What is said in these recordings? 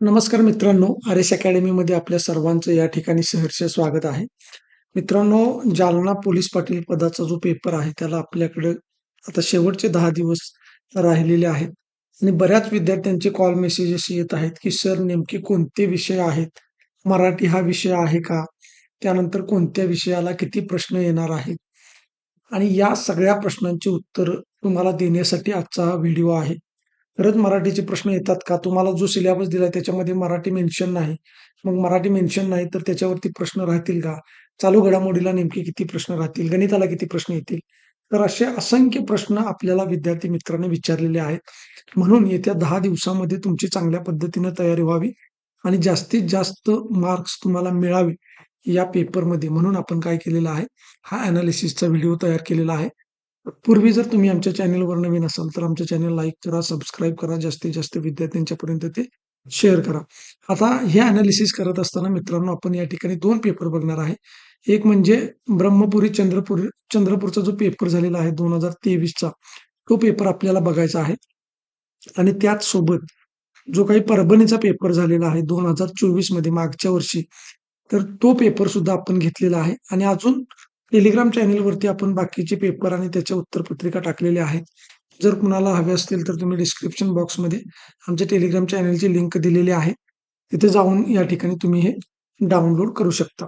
नमस्कार मित्रांनो R S अकॅडमीमध्ये आपल्या सर्वांचं या ठिकाणी सहर्ष स्वागत आहे. मित्रांनो जालना पोलीस पाटील पदाचा जो पेपर आहे त्याला आपल्याकडे आता शेवटचे दहा दिवस राहिलेले आहेत. आणि बऱ्याच विद्यार्थ्यांचे कॉल मेसेजेस येत आहेत की सर नेमके कोणते विषय आहेत? मराठी हा विषय आहे का? त्यानंतर कोणत्या विषयाला किती प्रश्न येणार आहेत? आणि या सगळ्या प्रश्नांची उत्तर तुम्हाला देण्यासाठी आजचा हा व्हिडिओ आहे. खरंच मराठीचे प्रश्न येतात का? तुम्हाला जो सिलेबस दिला त्याच्यामध्ये मराठी मेन्शन नाही. मग मराठी मेन्शन नाही तर त्याच्यावरती प्रश्न राहतील का? चालू घडामोडीला नेमके किती प्रश्न राहतील? गणिताला किती प्रश्न येतील? तर असे असंख्य प्रश्न आपल्याला विद्यार्थी मित्रांनी विचारलेले आहेत. म्हणून येत्या दहा दिवसामध्ये तुमची चांगल्या पद्धतीने तयारी व्हावी आणि जास्तीत जास्त मार्क्स तुम्हाला मिळावे या पेपरमध्ये म्हणून आपण काय केलेलं आहे? हा अनालिसिसचा व्हिडिओ तयार केलेला आहे. पूर्वी जर तुम्ही आमच्या चॅनलवर नवीन असाल तर आमच्या चॅनल लाईक करा सबस्क्राईब करा जास्तीत जास्त विद्यार्थ्यांच्या पर्यंत ते शेअर करा. आता हे अनालिसिस करत असताना मित्रांनो आपण या ठिकाणी दोन पेपर बघणार आहे. एक म्हणजे ब्रह्मपुरी चंद्रपूर चंद्रपूरचा जो पेपर झालेला आहे दोन हजार तेवीसचा तो पेपर आपल्याला बघायचा आहे. आणि त्याच सोबत जो काही परभणीचा पेपर झालेला आहे दोन हजार चोवीसमध्ये मागच्या वर्षी तर तो पेपर सुद्धा आपण घेतलेला आहे. आणि अजून टेलिग्राम चॅनेलवरती आपण बाकीचे पेपर आणि त्याच्या उत्तरपत्रिका टाकलेल्या आहेत. जर कुणाला हवे असतील तर तुम्ही डिस्क्रिप्शन बॉक्समध्ये आमच्या टेलिग्राम चॅनेलची लिंक दिलेली आहे. तिथे जाऊन या ठिकाणी तुम्ही हे डाउनलोड करू शकता.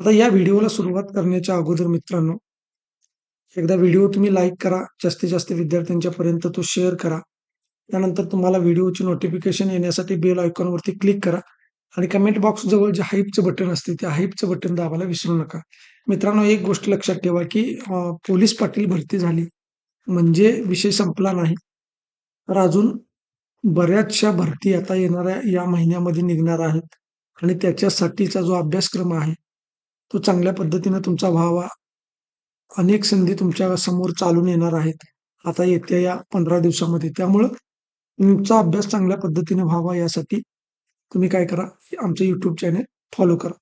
आता या व्हिडिओला सुरुवात करण्याच्या अगोदर मित्रांनो एकदा व्हिडिओ तुम्ही लाईक करा. जास्तीत जास्त विद्यार्थ्यांच्या पर्यंत तो शेअर करा. त्यानंतर तुम्हाला व्हिडिओची नोटिफिकेशन येण्यासाठी बेल आयकॉनवरती क्लिक करा. आणि कमेंट बॉक्स जवळ जे हाईपचं बटन असते त्या हाईपचं बटन दाबायला विसरू नका. मित्रांनो एक गोष्ट लक्षात ठेवा की पोलीस पाटील भरती झाली. म्हणजे विषय संपला नाही. तर अजून बऱ्याचशा भरती आता येणाऱ्या या महिन्यामध्ये निघणार आहेत. आणि त्याच्यासाठीचा जो अभ्यासक्रम आहे तो चांगल्या पद्धतीनं तुमचा व्हावा. अनेक संधी तुमच्यासमोर चालून येणार आहेत. आता येत्या या पंधरा दिवसामध्ये. त्यामुळं तुमचा अभ्यास चांगल्या पद्धतीने व्हावा यासाठी तुम्ही काय करा आमचं युट्यूब चॅनेल फॉलो करा.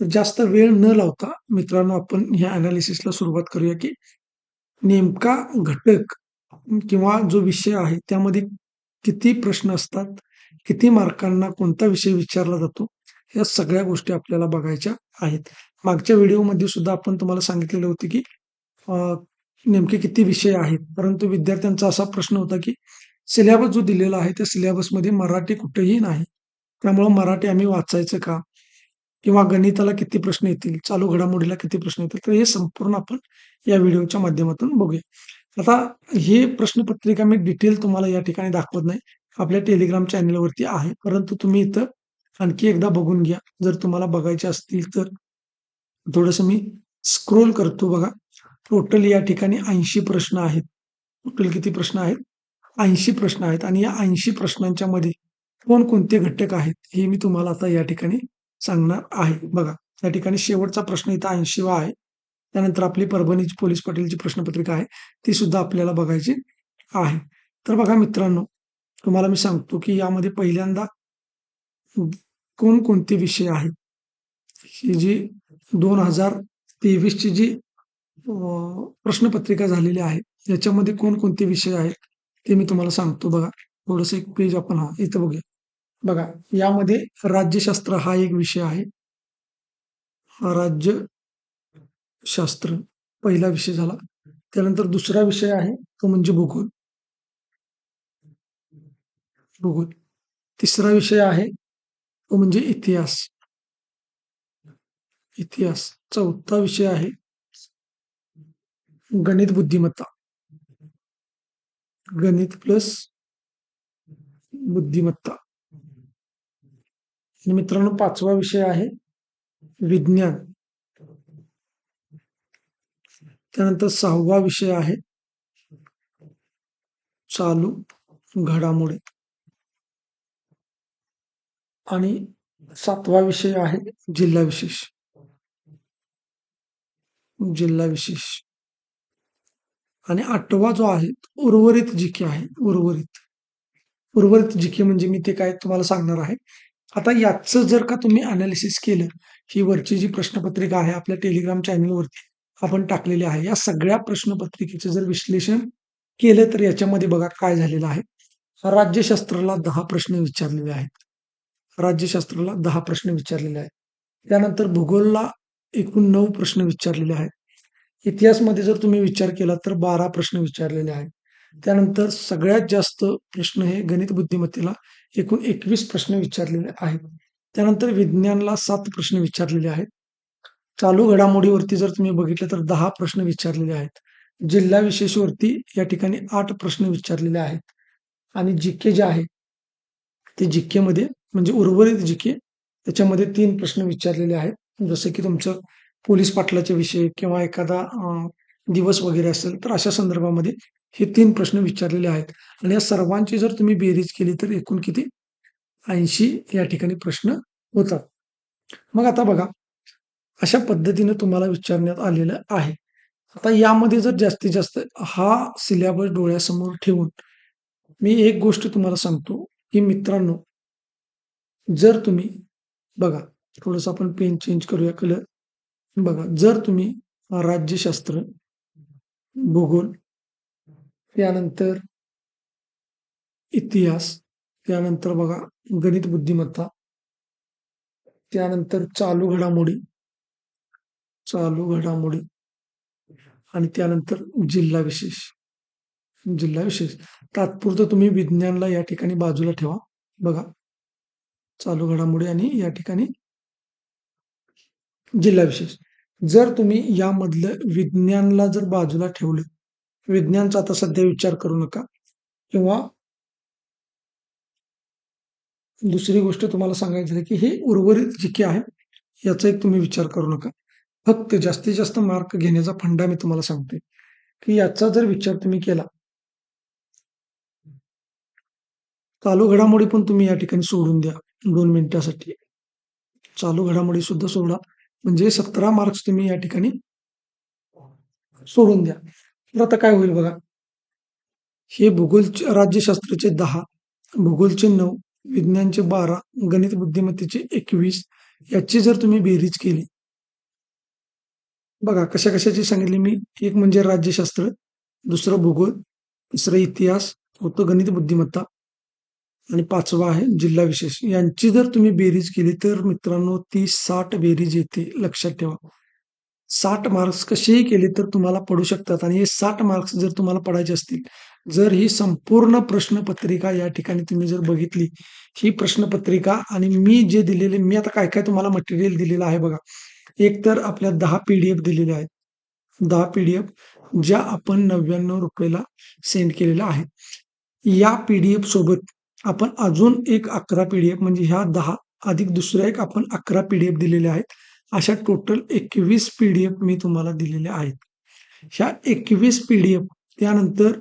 तर जास्त वेळ न लावता मित्रांनो आपण ह्या अनालिसिसला सुरुवात करूया की नेमका घटक किंवा जो विषय आहे त्यामध्ये किती प्रश्न असतात किती मार्कांना कोणता विषय विचारला जातो या सगळ्या गोष्टी आपल्याला बघायच्या आहेत. मागच्या व्हिडिओमध्ये सुद्धा आपण तुम्हाला सांगितलेलं होतं की नेमके किती विषय आहेत परंतु विद्यार्थ्यांचा असा प्रश्न होता की सिलेबस जो दिलेला आहे त्या सिलेबसमध्ये मराठी कुठेही नाही. त्यामुळं मराठी आम्ही वाचायचं का? किंवा गणिताला किती प्रश्न येतील? चालू घडामोडीला किती प्रश्न येतील? तर हे संपूर्ण आपण या व्हिडिओच्या माध्यमातून बघूया. आता हे प्रश्नपत्रिका मी डिटेल तुम्हाला या ठिकाणी दाखवत नाही. आपल्या टेलिग्राम चॅनेलवरती आहे. परंतु तुम्ही इथं आणखी एकदा बघून घ्या. जर तुम्हाला बघायचे असतील तर थोडस मी स्क्रोल करतो बघा. टोटल या ठिकाणी ऐंशी प्रश्न आहेत. टोटल किती प्रश्न आहेत? ऐंशी प्रश्न आहेत. आणि या ऐंशी प्रश्नांच्या मध्ये कोणकोणते घटक आहेत हे मी तुम्हाला आता या ठिकाणी सांगणार आहे. बघा या ठिकाणी शेवटचा प्रश्न इथं ऐंशीवा आहे. त्यानंतर आपली परभणीची पोलीस पाटीलची प्रश्नपत्रिका आहे. ती सुद्धा आपल्याला बघायची आहे. तर बघा मित्रांनो तुम्हाला मी सांगतो की यामध्ये पहिल्यांदा कोणकोणते विषय आहेत? ही जी दोन हजार तेवीसची जी प्रश्नपत्रिका झालेली आहे याच्यामध्ये कोणकोणते विषय आहेत ते मी तुम्हाला सांगतो. बघा थोडस एक पेज आपण हा इथं बघूया. बघा यामध्ये राज्यशास्त्र हा एक विषय आहे. राज्यशास्त्र पहिला विषय झाला. त्यानंतर दुसरा विषय आहे तो म्हणजे भूगोल. भूगोल. तिसरा विषय आहे तो म्हणजे इतिहास. इतिहास. चौथा विषय आहे गणित बुद्धिमत्ता. गणित प्लस बुद्धिमत्ता. आणि मित्रांनो पाचवा विषय आहे विज्ञान. त्यानंतर सहावा विषय आहे चालू घडामोडी. आणि सातवा विषय आहे जिल्हा विशेष. जिल्हा विशेष. आणि आठवा जो आहे उर्वरित जिके आहे उर्वरित. उर्वरित जिके म्हणजे मी ते काय तुम्हाला सांगणार आहे आता याचं जर का तुम्ही अनालिसिस केलं ही वरची जी प्रश्नपत्रिका आहे आपल्या टेलिग्राम चॅनलवरती आपण टाकलेली आहे या सगळ्या प्रश्नपत्रिकेचं जर विश्लेषण केलं तर याच्यामध्ये बघा काय झालेलं आहे. राज्यशास्त्राला दहा प्रश्न विचारलेले आहेत. राज्यशास्त्राला दहा प्रश्न विचारलेले आहेत. त्यानंतर भूगोलला एकूण नऊ प्रश्न विचारलेले आहेत. इतिहासमध्ये जर तुम्ही विचार केला तर बारा प्रश्न विचारलेले आहेत. त्यानंतर सगळ्यात जास्त प्रश्न हे गणित बुद्धिमत्तेला एकूण एकवीस प्रश्न विचारलेले आहेत. त्यानंतर विज्ञानला सात प्रश्न विचारलेले आहेत. चालू घडामोडीवरती जर तुम्ही बघितलं तर दहा प्रश्न विचारलेले आहेत. जिल्हा विशेषवरती या ठिकाणी आठ प्रश्न विचारलेले आहेत. आणि जिके जे आहे ते जिकेमध्ये म्हणजे उर्वरित जिके त्याच्यामध्ये तीन प्रश्न विचारलेले आहेत. जसे की तुमचं पोलीस पाटलाचे विषय किंवा एखादा दिवस वगैरे असेल तर अशा संदर्भामध्ये हे तीन प्रश्न विचारलेले आहेत. आणि या सर्वांची जर तुम्ही बेरीज केली तर एकूण किती? ऐंशी या ठिकाणी प्रश्न होतात. मग आता बघा अशा पद्धतीने तुम्हाला विचारण्यात आलेलं आहे. आता यामध्ये जर जास्तीत जास्त हा सिलेबस डोळ्यासमोर ठेवून मी एक गोष्ट तुम्हाला सांगतो की मित्रांनो जर तुम्ही बघा थोडंसं आपण पेन चेंज करूया कलर बघा जर तुम्ही राज्यशास्त्र भूगोल त्यानंतर इतिहास त्यानंतर बघा गणित बुद्धिमत्ता त्यानंतर चालू घडामोडी चालू घडामोडी आणि त्यानंतर जिल्हा विशेष जिल्हा विशेष. तात्पुरतं तुम्ही विज्ञानला या ठिकाणी बाजूला ठेवा. बघा चालू घडामोडी आणि या ठिकाणी जिल्हा विशेष. जर तुम्ही यामधलं विज्ञानला जर बाजूला ठेवलं विज्ञानचा आता सध्या विचार करू नका. किंवा दुसरी गोष्ट तुम्हाला सांगायची झाली की हे उर्वरित जी की आहे याचा एक तुम्ही विचार करू नका. फक्त जास्तीत जास्त मार्क घेण्याचा फंडा मी तुम्हाला सांगते की याचा जर विचार तुम्ही केला चालू घडामोडी पण तुम्ही या ठिकाणी सोडून द्या दोन मिनिटासाठी. चालू घडामोडी सुद्धा सोडा. म्हणजे सतरा मार्क्स तुम्ही या ठिकाणी सोडून द्या. तर आता काय होईल बघा? हे भूगोल राज्यशास्त्राचे दहा भूगोलचे नऊ विज्ञानचे बारा गणित बुद्धिमत्तेचे एकवीस याची जर तुम्ही बेरीज केली. बघा कशा कशाची सांगितली मी? एक म्हणजे राज्यशास्त्र दुसरं भूगोल तिसरं इतिहास होतं गणित बुद्धिमत्ता आणि पाचवा आहे जिल्हा विशेष. यांची जर तुम्ही बेरीज केली तर मित्रांनो ती साठ बेरीज येते लक्षात ठेवा. साठ मार्क्स कसेही केले तर तुम्हाला पडू शकतात. आणि हे साठ मार्क्स जर तुम्हाला पडायचे असतील जर ही संपूर्ण प्रश्नपत्रिका या ठिकाणी तुम्ही जर बघितली ही प्रश्नपत्रिका आणि मी जे दिलेले मी आता काय काय तुम्हाला मटेरियल दिलेलं आहे बघा. एक तर आपल्या दहा पीडीएफ दिलेल्या आहेत. दहा पीडीएफ ज्या आपण नव्याण्णव रुपयाला सेंड केलेल्या आहेत. या पीडीएफ सोबत आपण अजून एक अकरा पीडीएफ म्हणजे ह्या दहा अधिक दुसऱ्या एक आपण अकरा पीडीएफ दिलेल्या आहेत. अशा टोटल एकवीस पी डी एफ मी तुम्हाला दिलेल्या आहेत. ह्या एकवीस पी डी एफ त्यानंतर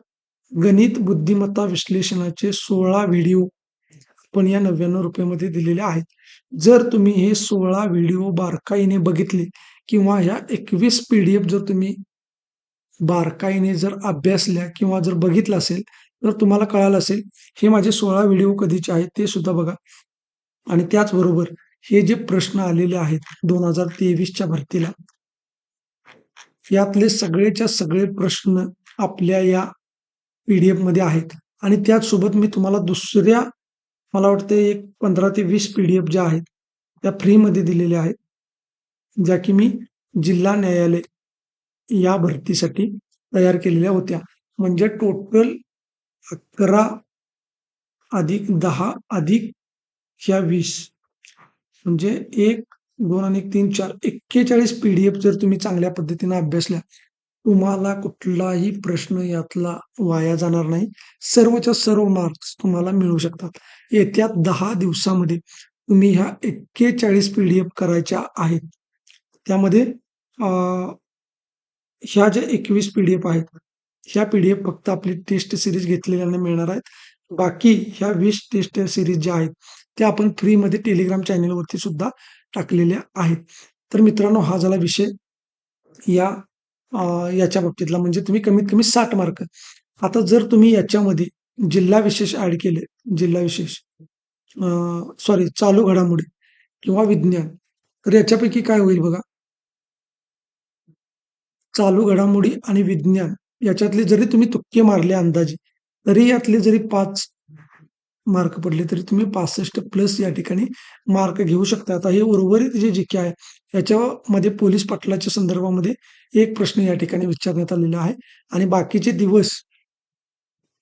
गणित बुद्धिमत्ता विश्लेषणाचे सोळा व्हिडिओ पण या नव्याण्णव रुपयामध्ये दिलेले आहेत. जर तुम्ही हे सोळा व्हिडिओ बारकाईने बघितले किंवा ह्या एकवीस पी डी एफ जर तुम्ही बारकाईने जर अभ्यासल्या किंवा जर बघितलं असेल तर तुम्हाला कळालं असेल हे माझे सोळा व्हिडिओ कधीचे आहेत ते सुद्धा बघा. आणि त्याचबरोबर हे जे प्रश्न आलेले आहेत दोन हजार तेवीसच्या भरतीला यातले सगळेच्या सगळे प्रश्न आपल्या या पीडीएफमध्ये आहेत. आणि त्याचसोबत मी तुम्हाला दुसऱ्या मला वाटते एक पंधरा ते वीस पीडीएफ ज्या आहेत त्या फ्रीमध्ये दिलेल्या आहेत ज्या की मी जिल्हा न्यायालय या भरतीसाठी तयार केलेल्या होत्या. म्हणजे टोटल अकरा अधिक दहा अधिक ह्या वीस म्हणजे एक दोन आणि तीन चार एक्केचाळीस पीडीएफ जर तुम्ही चांगल्या पद्धतीने अभ्यासल्या तुम्हाला कुठलाही प्रश्न यातला वाया जाणार नाही. सर्वच्या सर्व मार्क्स तुम्हाला मिळू शकतात. येत्या दहा दिवसामध्ये तुम्ही ह्या एक्केचाळीस पीडीएफ करायच्या आहेत. त्यामध्ये अं, ह्या ज्या एकवीस पीडीएफ आहेत ह्या पीडीएफ फक्त आपली टेस्ट सिरीज घेतलेल्यांना मिळणार आहेत. बाकी ह्या वीस टेस्ट सिरीज ज्या आहेत त्या आपण फ्रीमध्ये टेलिग्राम चॅनेलवरती सुद्धा टाकलेल्या आहेत. तर मित्रांनो हा झाला विषय. या याच्या बाबतीतला. म्हणजे तुम्ही कमीत कमी साठ मार्क. आता जर तुम्ही याच्यामध्ये जिल्हा विशेष ऍड केले जिल्हा विशेष सॉरी चालू घडामोडी किंवा विज्ञान तर याच्यापैकी काय होईल बघा? चालू घडामोडी आणि विज्ञान याच्यातले जरी तुम्ही तुक्के मारले अंदाजे तरी यातले जरी पाच मार्क पडले तरी तुम्ही पासष्ट प्लस या ठिकाणी मार्क घेऊ शकता. आता हे उर्वरित जे जी के आहे याच्यामध्ये पोलीस पाटलाच्या संदर्भामध्ये एक प्रश्न या ठिकाणी विचारण्यात आलेला आहे. आणि बाकीचे दिवस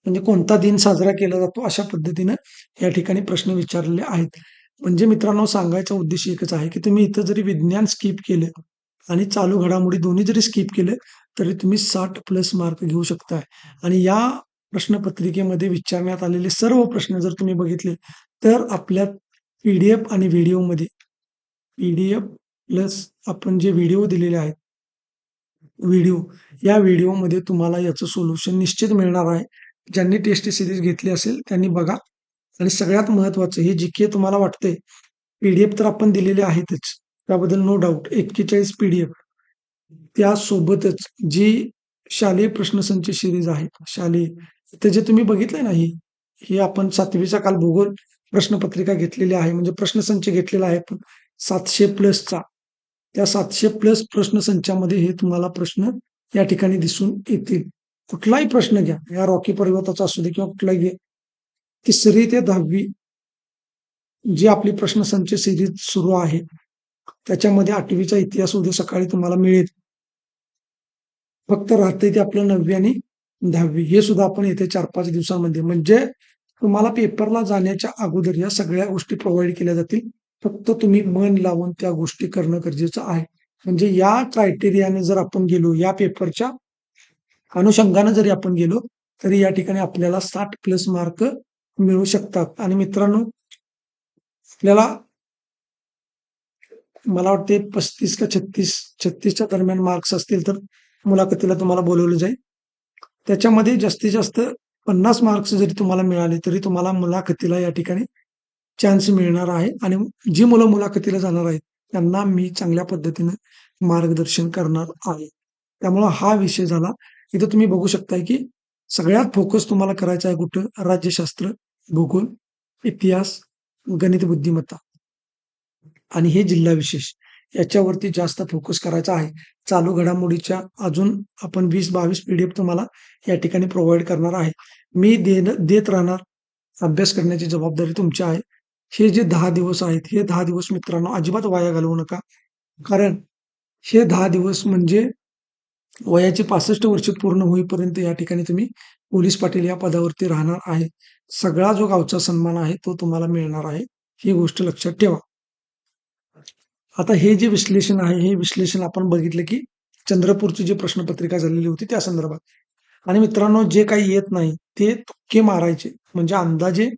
म्हणजे कोणता दिन साजरा केला जातो अशा पद्धतीनं या ठिकाणी प्रश्न विचारलेले आहेत. म्हणजे मित्रांनो सांगायचा उद्देश एकच आहे की तुम्ही इथं जरी विज्ञान स्किप केलं आणि चालू घडामोडी दोन्ही जरी स्किप केलं तरी तुम्ही साठ प्लस मार्क घेऊ शकताय. आणि या प्रश्नपत्रिकेमध्ये विचारण्यात आलेले सर्व प्रश्न जर तुम्ही बघितले तर आपल्या पीडीएफ आणि व्हिडिओमध्ये पीडीएफ प्लस आपण जे व्हिडिओ दिलेले आहेत व्हिडिओ या व्हिडिओमध्ये तुम्हाला याचं सोल्युशन निश्चित मिळणार आहे. ज्यांनी टेस्ट सिरीज घेतली असेल त्यांनी बघा. आणि सगळ्यात महत्वाचं हे जी के तुम्हाला वाटतंय पीडीएफ तर आपण दिलेले आहेतच. त्याबद्दल नो डाऊट एक्केचाळीस पीडीएफ त्यासोबतच जी शालेय प्रश्नसंच सिरीज आहे शालेय ते जे तुम्ही बघितले नाही हे आपण सातवीचा काल भूगोल प्रश्नपत्रिका घेतलेली आहे. म्हणजे प्रश्नसंच घेतलेला आहे. पण सातशे प्लसचा त्या सातशे प्लस प्रश्नसंचामध्ये हे तुम्हाला प्रश्न या ठिकाणी दिसून येतील. कुठलाही प्रश्न घ्या. या रॉकी पर्वताचा असू दे किंवा कुठलाही घे. तिसरी ते दहावी जी आपली प्रश्नसंच सिरीज सुरू आहे. त्याच्यामध्ये आठवीचा इतिहास उद्या सकाळी तुम्हाला मिळेल. फक्त राहते ते आपलं नववी आणि दहावी हे सुद्धा आपण येते चार पाच दिवसांमध्ये म्हणजे तुम्हाला पेपरला जाण्याच्या अगोदर या सगळ्या गोष्टी प्रोव्हाइड केल्या जातील. फक्त तुम्ही मन लावून त्या गोष्टी करणं गरजेचं आहे. म्हणजे या क्रायटेरियाने जर आपण गेलो या पेपरच्या अनुषंगाने जरी आपण गेलो तरी या ठिकाणी आपल्याला साठ प्लस मार्क मिळू शकतात. आणि मित्रांनो आपल्याला मला वाटते पस्तीस का छत्तीस छत्तीसच्या दरम्यान मार्क्स असतील तर मुलाखतीला तुम्हाला बोलवलं जाईल. त्याच्यामध्ये जास्तीत जास्त पन्नास मार्क्स जरी तुम्हाला मिळाले तरी तुम्हाला मुलाखतीला या ठिकाणी चान्स मिळणार आहे. आणि जी मुलं मुलाखतीला जाणार आहेत त्यांना मी चांगल्या पद्धतीने मार्गदर्शन करणार आहे. त्यामुळं हा विषय झाला. इथं तुम्ही बघू शकताय की सगळ्यात फोकस तुम्हाला करायचा आहे कुठं? राज्यशास्त्र भूगोल इतिहास गणित बुद्धिमत्ता. आणि हे जिल्हा विशेष. याच्यावरती जास्त फोकस करायचा आहे. चालू घडामोडीच्या अजून आपण वीस बावीस पीडीएफ तुम्हाला या ठिकाणी प्रोव्हाइड करणार आहे. मी देण देत राहणार अभ्यास करण्याची जबाबदारी तुमची आहे. हे जे दहा दिवस आहेत हे दहा दिवस मित्रांनो अजिबात वाया घालवू नका. कारण हे दहा दिवस म्हणजे वयाची पासष्ट वर्ष पूर्ण होईपर्यंत या ठिकाणी तुम्ही पोलीस पाटील या पदावरती राहणार आहे. सगळा जो गावचा सन्मान आहे तो तुम्हाला मिळणार आहे. ही गोष्ट लक्षात ठेवा. आता हे जे विश्लेषण आहे हे विश्लेषण आपण बघितलं की चंद्रपूरची जी प्रश्नपत्रिका झालेली होती त्या संदर्भात. आणि मित्रांनो जे काही येत नाही ते तुक्के मारायचे. म्हणजे अंदाजे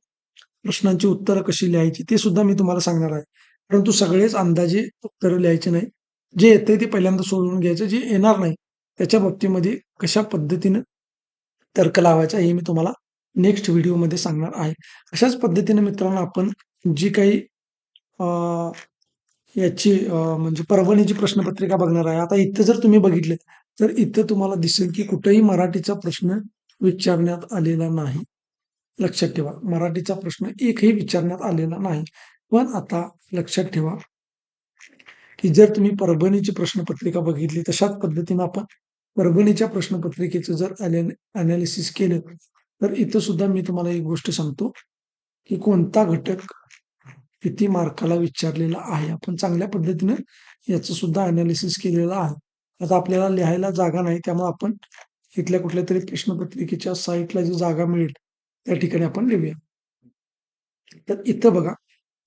प्रश्नांची उत्तरं कशी लिहायची ते सुद्धा मी तुम्हाला सांगणार आहे. परंतु सगळेच अंदाजे उत्तरं लिहायचे नाही. जे येते ते पहिल्यांदा सोडून घ्यायचं जे येणार नाही त्याच्या बाबतीमध्ये कशा पद्धतीनं तर्क लावायचा हे मी तुम्हाला नेक्स्ट व्हिडिओमध्ये सांगणार आहे. अशाच पद्धतीने मित्रांनो आपण जी काही याची म्हणजे परभणीची प्रश्नपत्रिका बघणार आहे. आता इथं जर तुम्ही बघितले तर इथं तुम्हाला दिसेल की कुठेही मराठीचा प्रश्न विचारण्यात आलेला नाही. लक्षात ठेवा मराठीचा प्रश्न एकही विचारण्यात आलेला नाही. पण आता लक्षात ठेवा की जर तुम्ही परभणीची प्रश्नपत्रिका बघितली तशाच पद्धतीने आपण परभणीच्या प्रश्नपत्रिकेचं जर अनालिसिस केलं तर इथं सुद्धा मी तुम्हाला एक गोष्ट सांगतो की कोणता घटक किती मार्काला विचारलेला आहे. आपण चांगल्या पद्धतीनं याचं सुद्धा अनालिसिस केलेलं आहे. आता आपल्याला लिहायला जागा नाही त्यामुळे आपण इथल्या कुठल्या तरी प्रश्नपत्रिकेच्या साईटला जी जागा मिळेल त्या ठिकाणी आपण लिहूया. तर इथं बघा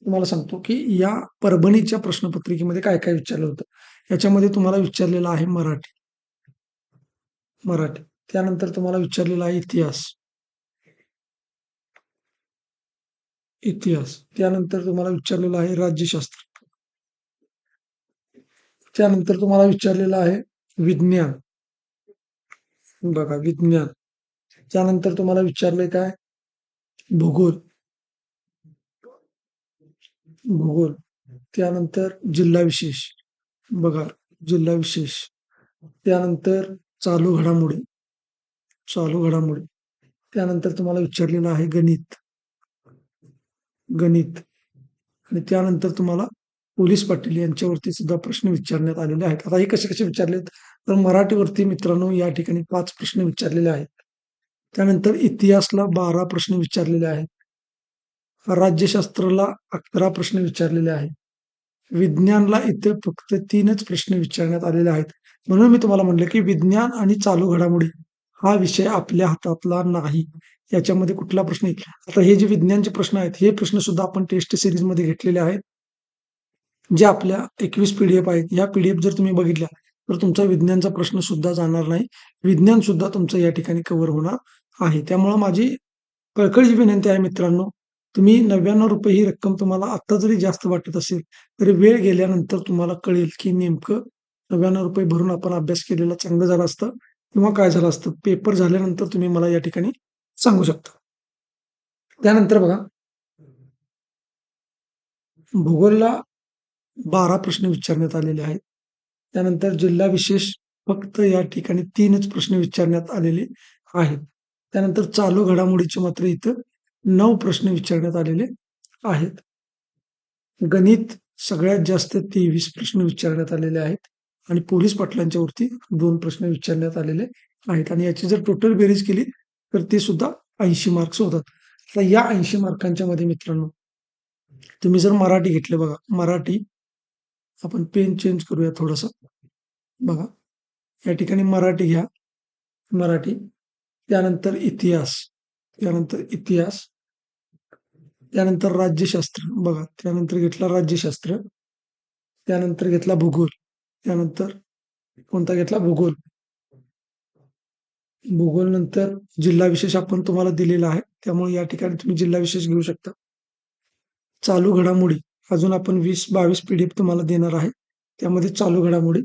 तुम्हाला सांगतो की या परभणीच्या प्रश्नपत्रिकेमध्ये काय काय विचारलं होतं. याच्यामध्ये तुम्हाला विचारलेलं आहे मराठी. मराठी. त्यानंतर तुम्हाला विचारलेला आहे इतिहास. इतिहास. त्यानंतर तुम्हाला विचारलेलं आहे राज्यशास्त्र. त्यानंतर तुम्हाला विचारलेलं आहे विज्ञान. बघा विज्ञान. त्यानंतर तुम्हाला विचारले काय? भूगोल. भूगोल. त्यानंतर जिल्हा विशेष. बघा जिल्हा विशेष. त्यानंतर चालू घडामोडी. चालू घडामोडी. त्यानंतर तुम्हाला विचारलेलं आहे गणित. गणित. आणि त्यानंतर तुम्हाला पोलीस पाटील यांच्यावरती सुद्धा प्रश्न विचारण्यात आलेले आहेत. आता हे कसे कसे विचारलेत? तर मराठीवरती मित्रांनो या ठिकाणी पाच प्रश्न विचारलेले आहेत. त्यानंतर इतिहासला बारा प्रश्न विचारलेले आहेत. राज्यशास्त्राला अकरा प्रश्न विचारलेले आहेत. विज्ञानला इथे फक्त तीनच प्रश्न विचारण्यात आलेले आहेत. म्हणून मी तुम्हाला म्हटलं की विज्ञान आणि चालू घडामोडी. हा विषय आपल्या हातातला नाही. याच्यामध्ये कुठला प्रश्न येईल आता हे जे विज्ञानचे प्रश्न आहेत हे प्रश्न सुद्धा आपण टेस्ट सिरीजमध्ये घेतलेले आहेत. जे आपल्या एकवीस पीडीएफ आहेत. या पीडीएफ जर तुम्ही बघितल्या तर तुमचा विज्ञानचा प्रश्न सुद्धा जाणार नाही. विज्ञान सुद्धा तुमचं या ठिकाणी कव्हर होणार आहे. त्यामुळं माझी कळकळीची विनंती आहे मित्रांनो तुम्ही नव्याण्णव रुपये ही रक्कम तुम्हाला आता जरी जास्त वाटत असेल तरी वेळ गेल्यानंतर तुम्हाला कळेल की नेमकं नव्याण्णव रुपये भरून आपण अभ्यास केलेला चांगलं झालं असतं. किंवा काय झालं असतं पेपर झाल्यानंतर तुम्ही मला या ठिकाणी सांगू शकता. त्यानंतर बघा. भूगोलला बारा प्रश्न विचारण्यात आलेले आहेत. त्यानंतर जिल्हा विशेष फक्त या ठिकाणी तीनच प्रश्न विचारण्यात आलेले आहेत. त्यानंतर चालू घडामोडीचे मात्र इथं नऊ प्रश्न विचारण्यात आलेले आहेत. गणित सगळ्यात जास्त तेवीस प्रश्न विचारण्यात आलेले आहेत. आणि पोलीस पाटलांच्या वरती दोन प्रश्न विचारण्यात आलेले आहेत. आणि याची जर टोटल बेरीज केली तर ते सुद्धा ऐंशी मार्क्स होतात. आता या ऐंशी मार्कांच्या मध्ये मित्रांनो तुम्ही जर मराठी घेतले बघा मराठी आपण पेन चेंज करूया थोडस. बघा या ठिकाणी मराठी घ्या. मराठी त्यानंतर इतिहास त्यानंतर इतिहास त्यानंतर राज्यशास्त्र. बघा त्यानंतर घेतला राज्यशास्त्र त्यानंतर घेतला भूगोल. त्यानंतर कोणता घेतला? भूगोल. भूगोल नंतर जिल्हा विशेष आपण तुम्हाला दिलेला आहे. त्यामुळे या ठिकाणी तुम्ही जिल्हा विशेष घेऊ शकता. चालू घडामोडी. अजून आपण वीस बावीस पीडीएफ तुम्हाला देणार आहे. त्यामध्ये चालू घडामोडी.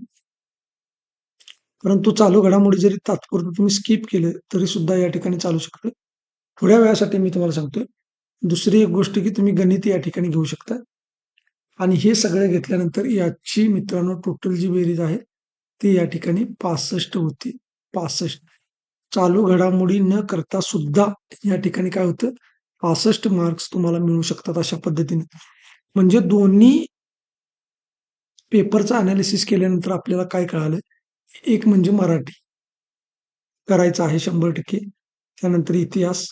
परंतु चालू घडामोडी जरी तात्पुरतं तुम्ही स्किप केले तरी सुद्धा या ठिकाणी चालू शकते. थोड्या वेळासाठी मी तुम्हाला सांगतोय. दुसरी एक गोष्ट की तुम्ही गणित या ठिकाणी घेऊ शकता. आणि हे सगळं घेतल्यानंतर याची मित्रांनो टोटल जी बेरीज आहे ती या ठिकाणी पासष्ट होती. पासष्ट. चालू घडामोडी न करता सुद्धा या ठिकाणी काय होतं? पासष्ट मार्क्स तुम्हाला मिळू शकतात अशा पद्धतीने. म्हणजे दोन्ही पेपरचं अनालिसिस केल्यानंतर आपल्याला काय कळालं? एक म्हणजे मराठी. करायचं आहे शंभर टक्के. त्यानंतर इतिहास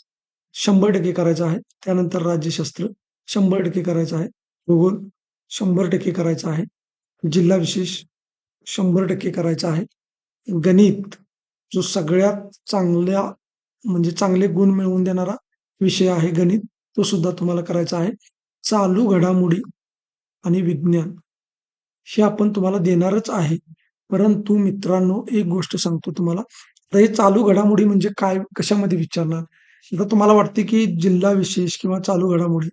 शंभर टक्के करायचा आहे. त्यानंतर राज्यशास्त्र शंभर टक्के करायचं आहे. भूगोल शंभर टक्के करायचं आहे. जिल्हा विशेष शंभर टक्के करायचा आहे. गणित जो सगळ्यात चांगल्या म्हणजे चांगले गुण मिळवून देणारा विषय आहे गणित तो सुद्धा तुम्हाला करायचा आहे. चालू घडामोडी आणि विज्ञान हे आपण तुम्हाला देणारच आहे. परंतु मित्रांनो एक गोष्ट सांगतो तुम्हाला. आता हे चालू घडामोडी म्हणजे काय कशामध्ये विचारणार? आता तुम्हाला वाटते की जिल्हा विशेष किंवा चालू घडामोडी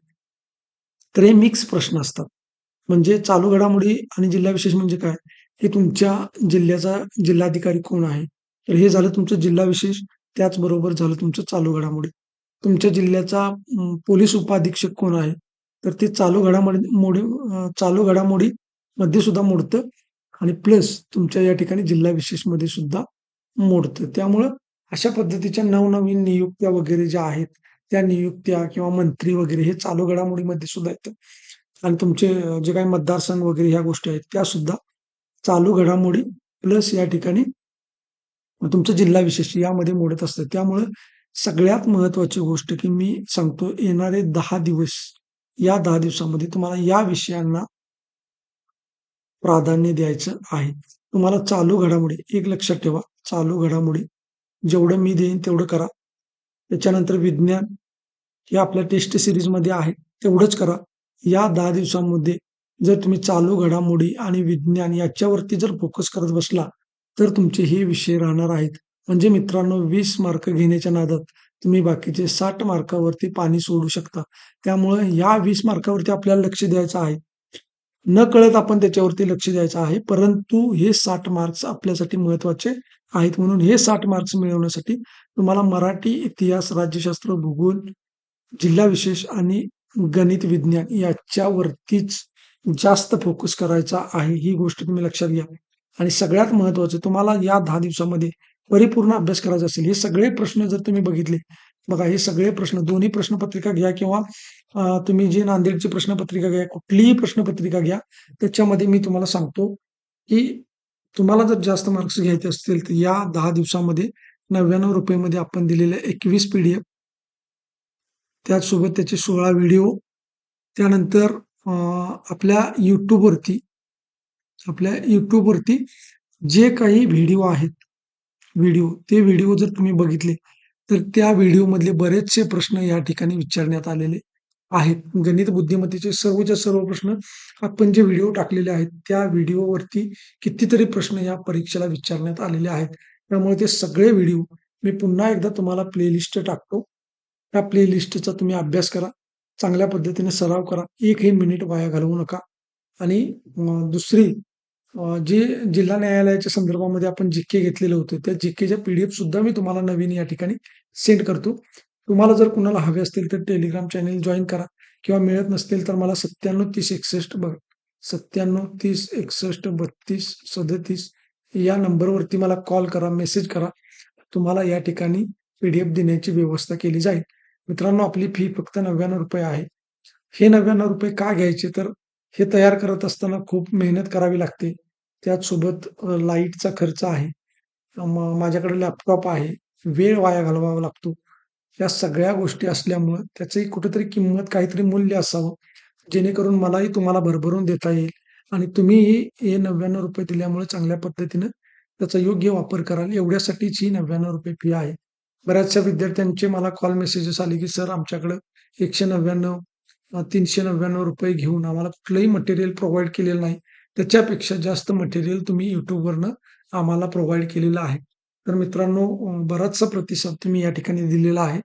तर हे मिक्स प्रश्न असतात. म्हणजे चालू घडामोडी आणि जिल्हा विशेष म्हणजे काय? हे तुमच्या जिल्ह्याचा जिल्हाधिकारी कोण आहे? तर हे झालं तुमचं जिल्हा विशेष त्याचबरोबर झालं तुमचं चालू घडामोडी. तुमच्या जिल्ह्याचा पोलीस उपाधीक्षक कोण आहे? तर ते चालू घडामोडी मोडी चालू घडामोडी मध्ये सुद्धा मोडतं आणि प्लस तुमच्या या ठिकाणी जिल्हा विशेषमध्ये सुद्धा मोडतं. त्यामुळं अशा पद्धतीच्या नवनवीन नियुक्त्या वगैरे ज्या आहेत त्या नियुक्त्या किंवा मंत्री वगैरे हे चालू घडामोडीमध्ये सुद्धा येतं. आणि तुमचे जे काही मतदारसंघ वगैरे ह्या गोष्टी आहेत त्या सुद्धा चालू घडामोडी प्लस या ठिकाणी तुमचं जिल्हा विशेष यामध्ये मोडत असतं. त्यामुळं सगळ्यात महत्वाची गोष्ट की मी सांगतो येणारे दहा दिवस या दहा दिवसामध्ये तुम्हाला या विषयांना प्राधान्य द्यायचं आहे. तुम्हाला चालू घडामोडी एक लक्षात ठेवा चालू घडामोडी जेवढं मी देईन तेवढं करा. त्याच्यानंतर विज्ञान हे आपल्या टेस्ट सिरीजमध्ये आहे तेवढंच करा. या दहा दिवसांमध्ये जर तुम्ही चालू घडामोडी आणि विज्ञान याच्यावरती जर फोकस करत बसला तर तुमचे हे विषय राहणार आहेत. म्हणजे मित्रांनो वीस मार्क घेण्याच्या नादात तुम्ही बाकीचे साठ मार्कावरती पाणी सोडू शकता. त्यामुळे या वीस मार्कावरती आपल्याला लक्ष द्यायचं आहे. न कळत आपण त्याच्यावरती लक्ष द्यायचं आहे परंतु हे साठ मार्क्स आपल्यासाठी महत्त्वाचे आहेत म्हणून हे साठ मार्क्स मिळवण्यासाठी तुम्हाला मराठी इतिहास राज्यशास्त्र भूगोल जिल्हा विशेष आणि गणित विज्ञान याच्यावरतीच जास्त फोकस करायचा आहे ही गोष्ट तुम्ही लक्षात घ्या. आणि सगळ्यात महत्वाचं तुम्हाला या दहा दिवसामध्ये परिपूर्ण अभ्यास करायचा असेल हे सगळे प्रश्न जर तुम्ही बघितले बघा हे सगळे प्रश्न दोन्ही प्रश्नपत्रिका घ्या किंवा तुम्ही जी नांदेडची प्रश्नपत्रिका घ्या कुठलीही प्रश्नपत्रिका घ्या त्याच्यामध्ये मी तुम्हाला सांगतो की तुम्हाला जर जास्त मार्क्स घ्यायचे असतील तर या दहा दिवसामध्ये नव्याण्णव रुपयेमध्ये आपण दिलेले एकवीस पीडीएफ त्याचसोबत त्याचे सोळा व्हिडिओ. त्यानंतर आपल्या यूट्यूबवरती आपल्या यूट्यूबवरती जे काही व्हिडिओ आहेत व्हिडिओ ते व्हिडिओ जर तुम्ही बघितले तर त्या व्हिडिओमधले बरेचसे प्रश्न या ठिकाणी विचारण्यात आलेले आहेत. गणित बुद्धिमत्तेचे सर्वच्या सर्व प्रश्न आपण जे व्हिडिओ टाकलेले आहेत त्या व्हिडिओवरती कितीतरी प्रश्न या परीक्षेला विचारण्यात आलेले आहेत. त्यामुळे ते सगळे व्हिडिओ मी पुन्हा एकदा तुम्हाला प्लेलिस्ट टाकतो. या प्लेलिस्टचा तुम्ही अभ्यास करा चांगल्या पद्धतीने सराव करा एकही मिनिट वाया घालवू नका. आणि दुसरी जे जिल्हा न्यायालयाच्या संदर्भामध्ये आपण जिक्के घेतलेलं होते त्या जीकेच्या पीडीएफ सुद्धा मी तुम्हाला नवीन या ठिकाणी सेंड करतो. तुम्हाला जर कुणाला हवे असतील तर टेलिग्राम चॅनेल जॉईन करा. किंवा मिळत नसतील तर मला सत्त्याण्णव तीस एकसष्ट बघ सत्त्याण्णव तीस एकसष्ट बत्तीस सदतीस या नंबरवरती मला कॉल करा मेसेज करा. तुम्हाला या ठिकाणी पीडीएफ देण्याची व्यवस्था केली जाईल. मित्रांनो आपली फी फक्त नव्याण्णव रुपये आहे. हे नव्याण्णव रुपये का घ्यायचे? तर हे तयार करत असताना खूप मेहनत करावी लागते. त्याचसोबत लाईटचा खर्च आहे. माझ्याकडे लॅपटॉप आहे. वेळ वाया घालवावा लागतो. या सगळ्या गोष्टी असल्यामुळं त्याचंही कुठेतरी किंमत काहीतरी मूल्य असावं. जेणेकरून मलाही तुम्हाला भरभरून देता येईल आणि तुम्हीही हे नव्याण्णव रुपये दिल्यामुळे चांगल्या पद्धतीनं त्याचा योग्य वापर कराल. एवढ्यासाठीच ही नव्याण्णव रुपये फी आहे. बऱ्याचशा विद्यार्थ्यांचे मला कॉल मेसेजेस आले की सर आमच्याकडं एकशे नव्याण्णव तीनशे नव्याण्णव रुपये घेऊन आम्हाला कुठलंही मटेरियल प्रोव्हाइड केलेलं नाही. त्याच्यापेक्षा जास्त मटेरियल तुम्ही युट्यूबवरनं आम्हाला प्रोव्हाइड केलेलं आहे. तर मित्रांनो बराचसा प्रतिसाद तुम्ही या ठिकाणी दिलेला आहे.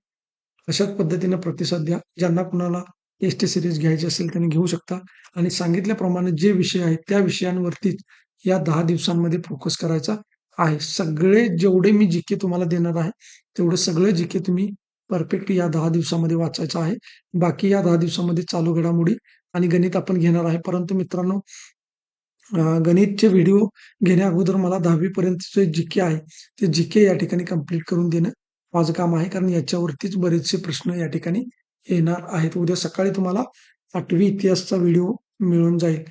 अशाच पद्धतीने प्रतिसाद द्या. ज्यांना कुणाला एस टी सिरीज घ्यायची असेल त्यांनी घेऊ शकता. आणि सांगितल्याप्रमाणे जे विषय आहेत त्या विषयांवरतीच या दहा दिवसांमध्ये फोकस करायचा. आहे. सगळे जेवढे मी जिके तुम्हाला देणार आहे तेवढे सगळे जिके तुम्ही परफेक्ट या दहा दिवसामध्ये वाचायचं आहे. बाकी या दहा दिवसामध्ये चालू घडामोडी आणि गणित आपण घेणार आहे. परंतु मित्रांनो गणितचे व्हिडिओ घेण्या अगोदर मला दहावी पर्यंतचे जिके आहे ते जिके या ठिकाणी कंप्लीट करून देणं माझं काम आहे. कारण याच्यावरतीच बरेचसे प्रश्न या ठिकाणी येणार आहेत. उद्या सकाळी तुम्हाला आठवी इतिहासचा व्हिडिओ मिळून जाईल.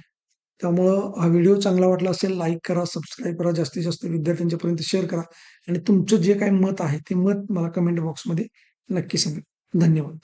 त्यामुळं हा व्हिडिओ चांगला वाटला असेल लाईक करा सबस्क्राईब करा जास्तीत जास्त विद्यार्थ्यांच्यापर्यंत शेअर करा. आणि तुमचं जे काही मत आहे ते मत मला कमेंट बॉक्समध्ये नक्की सांगा. धन्यवाद.